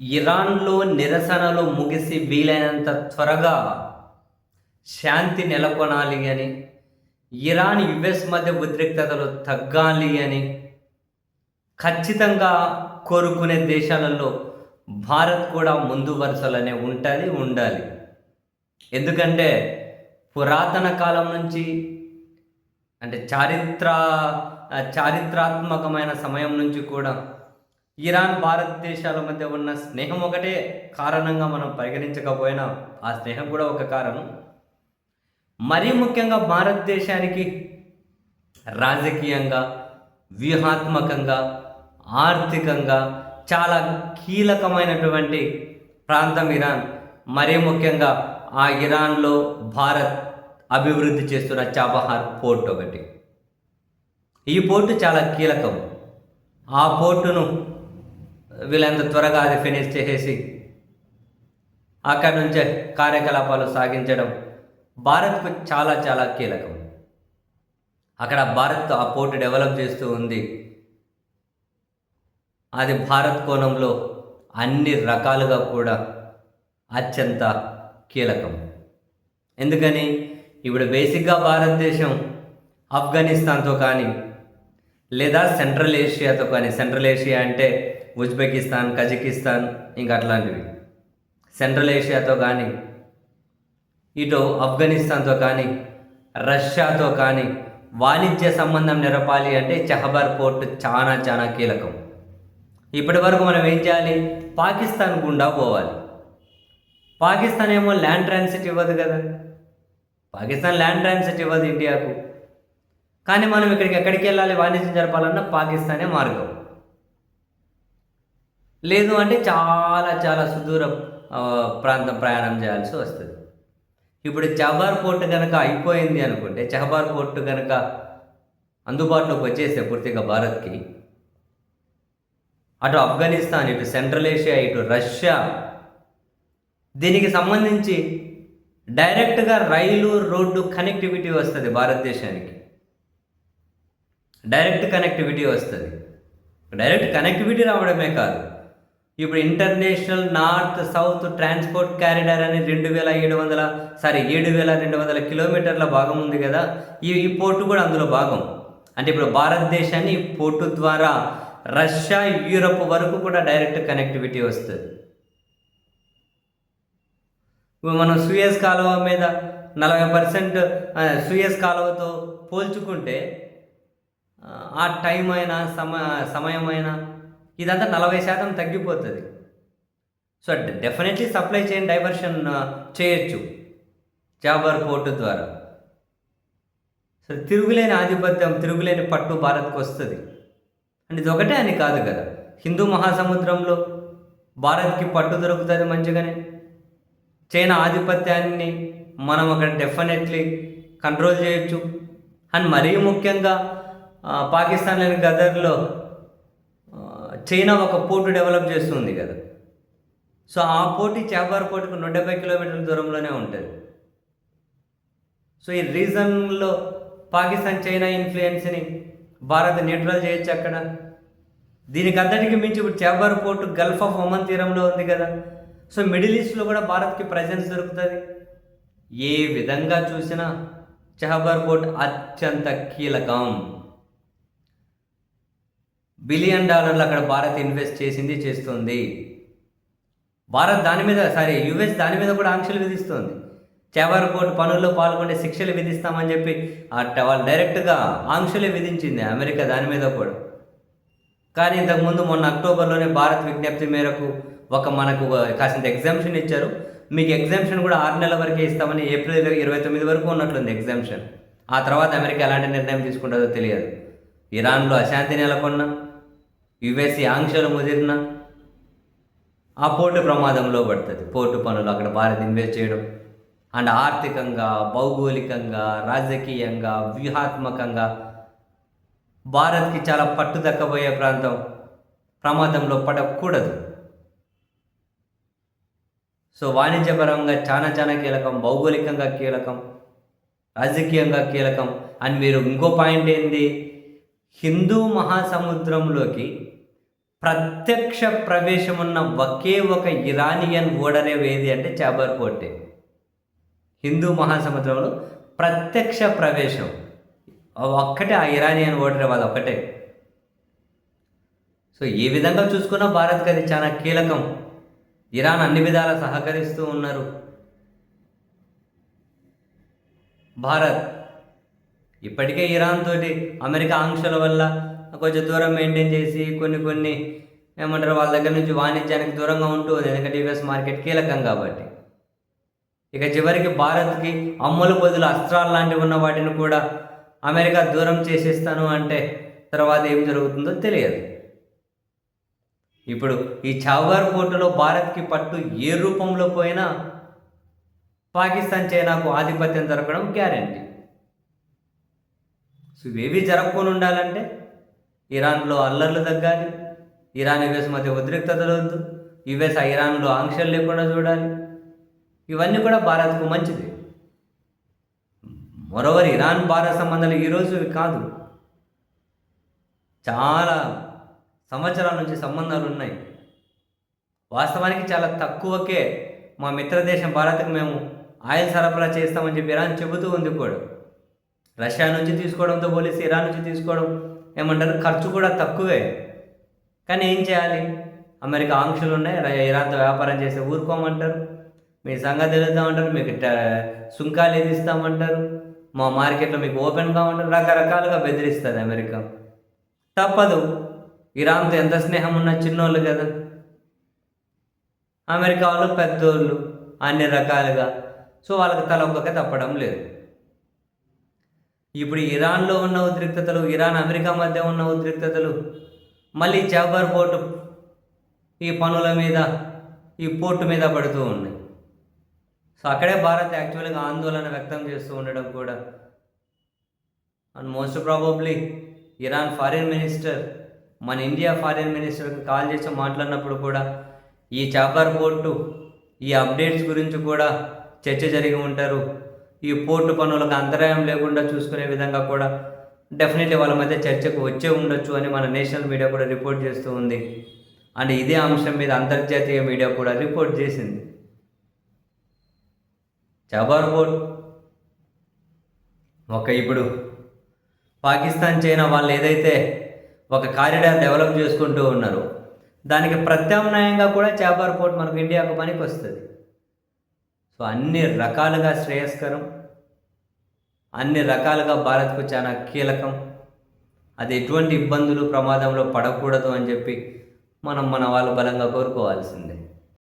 ఇరాన్లో నిరసనలు ముగిసి వీలైనంత త్వరగా శాంతి నెలకొనాలి అని ఇరాన్ యుఎస్ మధ్య ఉద్రిక్తతలు తగ్గాలి అని ఖచ్చితంగా కోరుకునే దేశాలలో భారత్ కూడా ముందు వరుసలోనే ఉంటుంది ఉండాలి. ఎందుకంటే పురాతన కాలం నుంచి అంటే చారిత్ర చారిత్రాత్మకమైన సమయం నుంచి కూడా ఇరాన్ భారతదేశాల మధ్య ఉన్న స్నేహం ఒకటే కారణంగా మనం పరిగణించకపోయినా ఆ స్నేహం కూడా ఒక కారణం. మరీ ముఖ్యంగా భారతదేశానికి రాజకీయంగా వ్యూహాత్మకంగా ఆర్థికంగా చాలా కీలకమైనటువంటి ప్రాంతం ఇరాన్. మరీ ముఖ్యంగా ఆ ఇరాన్లో భారత్ అభివృద్ధి చేస్తున్న చాబహార్ పోర్ట్ ఒకటి. ఈ పోర్టు చాలా కీలకం. ఆ పోర్టును వీళ్ళంత త్వరగా అది ఫినిష్ చేసేసి అక్కడి నుంచే కార్యకలాపాలు సాగించడం భారత్కు చాలా చాలా కీలకం. అక్కడ భారత్ ఆ పోర్టు డెవలప్ చేస్తూ ఉంది. అది భారత్ కోణంలో అన్ని రకాలుగా కూడా అత్యంత కీలకం. ఎందుకని? ఇప్పుడు బేసిక్గా భారతదేశం ఆఫ్ఘనిస్తాన్తో కానీ లేదా సెంట్రల్ ఏషియాతో కానీ సెంట్రల్ ఏషియా అంటే ఉజ్బెకిస్తాన్ కజకిస్తాన్ ఇంకా అట్లాంటివి. సెంట్రల్ ఏషియాతో కానీ ఇటు ఆఫ్ఘనిస్తాన్తో కానీ రష్యాతో కానీ వాణిజ్య సంబంధం నెరపాలి అంటే చహబార్ పోర్ట్ చాలా చాలా కీలకం. ఇప్పటి వరకు మనం ఏం చేయాలి? పాకిస్తాన్ గుండా పోవాలి. పాకిస్తాన్ ఏమో ల్యాండ్ ట్రాన్సిట్ ఇవ్వదు కదా. పాకిస్తాన్ ల్యాండ్ ట్రాన్సిట్ ఇవ్వదు ఇండియాకు. కానీ మనం ఇక్కడికి ఎక్కడికి వెళ్ళాలి? వాణిజ్యం జరపాలన్నా పాకిస్తానే మార్గం. లేదు అంటే చాలా చాలా సుదూర ప్రాంతం ప్రయాణం చేయాల్సి వస్తుంది. ఇప్పుడు చహబార్ పోర్ట్ కనుక అయిపోయింది అనుకుంటే చహబార్ పోర్ట్ కనుక అందుబాటులోకి వచ్చేస్తే పూర్తిగా భారత్కి అటు ఆఫ్ఘనిస్తాన్ ఇటు సెంట్రల్ ఏషియా ఇటు రష్యా దీనికి సంబంధించి డైరెక్ట్గా రైలు రోడ్డు కనెక్టివిటీ వస్తుంది భారతదేశానికి. డైరెక్ట్ కనెక్టివిటీ వస్తుంది. డైరెక్ట్ కనెక్టివిటీ రావడమే కాదు. ఇప్పుడు international north south transport corridor అని రెండు వేల ఏడు వందల సారీ ఏడు వేల రెండు వందల కిలోమీటర్ల భాగం ఉంది కదా. ఈ ఈ పోర్టు కూడా అందులో భాగం. అంటే ఇప్పుడు భారతదేశాన్ని ఈ పోర్టు ద్వారా రష్యా యూరప్ వరకు కూడా డైరెక్ట్ కనెక్టివిటీ వస్తుంది. మనం సూయస్ కాలువ మీద నలభై పర్సెంట్ సూయస్ కాలువతో పోల్చుకుంటే ఆ, ఆ టైం అయినా సమ సమయం అయినా ఇదంతా నలభై శాతం తగ్గిపోతుంది. So definitely supply chain diversion చేయొచ్చు. జాబర్ పోర్టు ద్వారా. సో తిరుగులేని ఆధిపత్యం తిరుగులేని పట్టు భారత్కు వస్తుంది. అంటే ఇది ఒకటే అని కాదు కదా. హిందూ మహాసముద్రంలో భారత్కి పట్టు దొరుకుతుంది మంచిగానే. చైనా ఆధిపత్యాన్ని మనం అక్కడ డెఫినెట్లీ కంట్రోల్ చేయొచ్చు. అండ్ మరీ ముఖ్యంగా పాకిస్తాన్లోని గదర్లో చైనా ఒక పోర్టు డెవలప్ చేస్తుంది కదా. సో ఆ పోటీ చాబార్ పోర్టుకు నూట డెబ్బై కిలోమీటర్ల దూరంలోనే ఉంటుంది. సో ఈ రీజన్లో పాకిస్తాన్ చైనా ఇన్ఫ్లుయెన్స్ని భారత్ న్యూట్రల్ చేయొచ్చు అక్కడ. దీనికి అంతటికి మించి ఇప్పుడు Chabahar port gulf of Oman తీరంలో ఉంది కదా. సో మిడిల్ ఈస్ట్లో కూడా భారత్కి ప్రజెన్స్ దొరుకుతుంది. ఏ విధంగా చూసినా చహబార్ పోర్ట్ అత్యంత కీలకం. బిలియన్ డాలర్లు అక్కడ భారత్ ఇన్వెస్ట్ చేసింది చేస్తుంది. భారత్ దాని మీద సారీ యుఎస్ దాని మీద కూడా ఆంక్షలు విధిస్తుంది. చేబార్ కోర్టు పనుల్లో పాల్గొనే శిక్షలు విధిస్తామని చెప్పి వాళ్ళు డైరెక్ట్గా ఆంక్షలే విధించింది అమెరికా దాని మీద కూడా. కానీ ఇంతకుముందు మొన్న అక్టోబర్లోనే భారత్ విజ్ఞప్తి మేరకు ఒక మనకు కాసింత ఎగ్జామ్షన్ ఇచ్చారు. మీకు ఎగ్జామ్షన్ కూడా ఆరు నెలల వరకే ఇస్తామని ఏప్రిల్ ఇరవై- తొమ్మిది వరకు ఉన్నట్లుంది ఎగ్జామ్షన్. ఆ తర్వాత అమెరికా ఎలాంటి నిర్ణయం తీసుకుంటుందో తెలియదు. ఇరాన్లో అశాంతి నెలకొన్న యుఎస్సి ఆంక్షలు ముదిరిన ఆ పోర్టు ప్రమాదంలో పడుతుంది. పోర్టు పనులు అక్కడ భారత్ ఇన్వెస్ట్ చేయడం. అండ్ ఆర్థికంగా భౌగోళికంగా రాజకీయంగా వ్యూహాత్మకంగా భారత్కి చాలా పట్టు దక్కబోయే ప్రాంతం ప్రమాదంలో పడకూడదు. సో వాణిజ్యపరంగా చాలా చాలా కీలకం భౌగోళికంగా కీలకం రాజకీయంగా కీలకం. అండ్ మీరు ఇంకో పాయింట్ ఏంది? హిందూ మహాసముద్రంలోకి ప్రత్యక్ష ప్రవేశం ఉన్న ఒకే ఒక ఇరానియన్ ఓడరేవ్ ఏది అంటే చాబర్ పోర్టే హిందూ మహాసముద్రంలో ప్రత్యక్ష ప్రవేశం. ఒక్కటే ఆ ఇరానియన్ ఓడరేవ్ అది ఒక్కటే. సో ఏ విధంగా చూసుకున్నా భారత్కి అది చాలా కీలకం. ఇరాన్ అన్ని విధాలా సహకరిస్తూ ఉన్నారు. భారత్ ఇప్పటికే ఇరాన్ తోటి అమెరికా ఆంక్షల వల్ల కొంచెం దూరం మెయింటైన్ చేసి కొన్ని కొన్ని ఏమంటారు వాళ్ళ దగ్గర నుంచి వాణిజ్యానికి దూరంగా ఉంటుంది ఎందుకంటే యుఎస్ మార్కెట్ కీలకం కాబట్టి. ఇక చివరికి భారత్కి అమ్ముల బదులు అస్త్రాలు లాంటివి ఉన్న వాటిని కూడా అమెరికా దూరం చేసేస్తాను అంటే తర్వాత ఏం జరుగుతుందో తెలియదు. ఇప్పుడు ఈ చావుగార్ పోర్టులో భారత్కి పట్టు ఏ రూపంలో పోయినా పాకిస్తాన్ చైనాకు ఆధిపత్యం దొరకడం గ్యారంటీ. సో ఇవేవి జరగకుండా ఉండాలంటే ఇరాన్లో అల్లర్లు తగ్గాలి. ఇరాన్ యుఎస్ మధ్య ఉద్రిక్తతలు వద్దు. యుఎస్ ఇరాన్లో ఆంక్షలు లేకుండా చూడాలి. ఇవన్నీ కూడా భారత్కు మంచిది. మరోవర్ ఇరాన్ భారత్ సంబంధాలు ఈరోజు కాదు. చాలా సంవత్సరాల నుంచి సంబంధాలు ఉన్నాయి. వాస్తవానికి చాలా తక్కువకే మా మిత్రదేశం భారత్కి మేము ఆయిల్ సరఫరా చేస్తామని చెప్పి ఇరాన్ చెబుతూ ఉంది కూడా. రష్యా నుంచి తీసుకోవడంతో పోలిస్తే ఇరాన్ నుంచి తీసుకోవడం ఏమంటారు? ఖర్చు కూడా తక్కువే. కానీ ఏం చేయాలి? అమెరికా ఆంక్షలు ఉన్నాయి. ర- ఇరాన్తో వ్యాపారం చేస్తే ఊరుకోమంటారు. మీ సంగతి తెలుద్దామంటారు. మీకు సుంకాలు ఏది ఇస్తామంటారు? మా మార్కెట్లో మీకు ఓపెన్ కామంటారు. రకరకాలుగా బెదిరిస్తుంది అమెరికా. తప్పదు. ఇరాన్తో ఎంత స్నేహం ఉన్న చిన్నోళ్ళు కదా. అమెరికా వాళ్ళు పెద్దోళ్ళు. అన్ని రకాలుగా. సో వాళ్ళకి తల ఒక్కక తప్పడం లేదు. ఇప్పుడు ఇరాన్లో ఉన్న ఉద్రిక్తతలు ఇరాన్ అమెరికా మధ్య ఉన్న ఉద్రిక్తతలు మళ్ళీ చాబర్ పోర్టు ఈ పనుల మీద ఈ పోర్టు మీద పడుతూ ఉన్నాయి సో అక్కడే భారత్ యాక్చువల్గా ఆందోళన వ్యక్తం చేస్తూ ఉండడం కూడా. And most probably Iran foreign minister మన ఇండియా ఫారిన్ మినిస్టర్కి కాల్ చేసి మాట్లాడినప్పుడు కూడా ఈ చాపర్ పోర్టు ఈ అప్డేట్స్ గురించి కూడా చర్చ జరిగి ఉంటారు. ఈ పోర్టు పనులకు అంతరాయం లేకుండా చూసుకునే విధంగా కూడా డెఫినెట్లీ వాళ్ళ మధ్య చర్చకు వచ్చే ఉండొచ్చు అని మన నేషనల్ మీడియా కూడా రిపోర్ట్ చేస్తూ ఉంది. అండ్ ఇదే అంశం మీద అంతర్జాతీయ మీడియా కూడా రిపోర్ట్ చేసింది. చాబార్ పోర్ట్ ఒక ఇప్పుడు పాకిస్తాన్ చైనా వాళ్ళు ఏదైతే ఒక కారిడార్ డెవలప్ చేసుకుంటూ ఉన్నారో దానికి ప్రత్యామ్నాయంగా కూడా చాబార్ పోర్ట్ మనకు ఇండియాకు పనికి వస్తుంది సో అన్ని రకాలుగా శ్రేయస్కరం అన్ని రకాలుగా భారత్కు చాలా కీలకం. అది ఎటువంటి ఇబ్బందులు ప్రమాదంలో పడకూడదు అని చెప్పి మనం మన వాళ్ళు బలంగా కోరుకోవాల్సిందే.